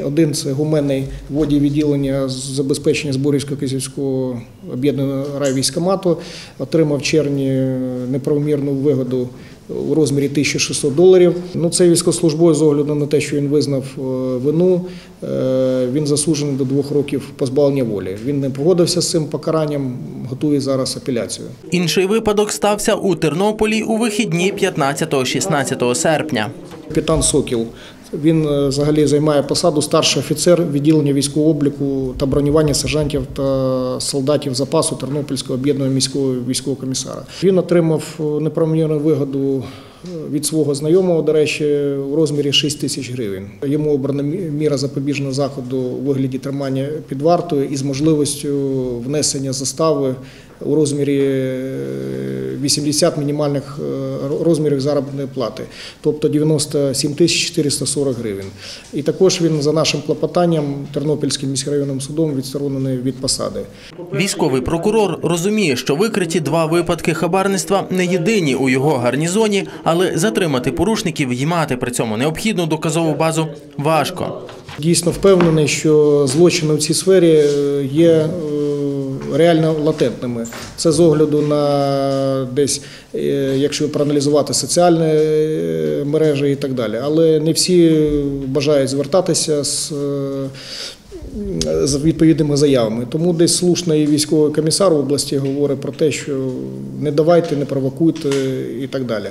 Один це гуменний воді відділення забезпечення Зборівського Кизівського об'єднаного райвійськомату. Отримав в червні неправомірну вигоду у розмірі 1600 доларів. Ну, цей військовослужбовець з огляду на те, що він визнав е, вину, е, він засуджений до двох років позбавлення волі. Він не погодився з цим покаранням, готує зараз апеляцію. Інший випадок стався у Тернополі у вихідні 15-16 серпня. Капітан Сокіл. Він е, взагалі займає посаду старший офіцер відділення військового обліку та бронювання сержантів та солдатів запасу Тернопільського об'єднаного міського військового комісара. Він отримав е, неправомірну вигоду е, від свого знайомого, до речі, у розмірі 6 тисяч гривень. Йому обрана міра запобіжного заходу у вигляді тримання під вартою із можливістю внесення застави у розмірі е, 80 мінімальних е, розмірів заробітної плати, тобто 97 тисяч 440 гривень. І також він за нашим клопотанням Тернопільським міськрайонним судом відсторонений від посади. Військовий прокурор розуміє, що викриті два випадки хабарництва не єдині у його гарнізоні, але затримати порушників і мати при цьому необхідну доказову базу важко. Дійсно впевнений, що злочини в цій сфері е, є е, реально латентними. Це з огляду на десь, е, якщо проаналізувати соціальні е, мережі і так далі. Але не всі бажають звертатися з. е, з відповідними заявами. Тому десь слушний військовий комісар області говорить про те, що не давайте, не провокуйте і так далі.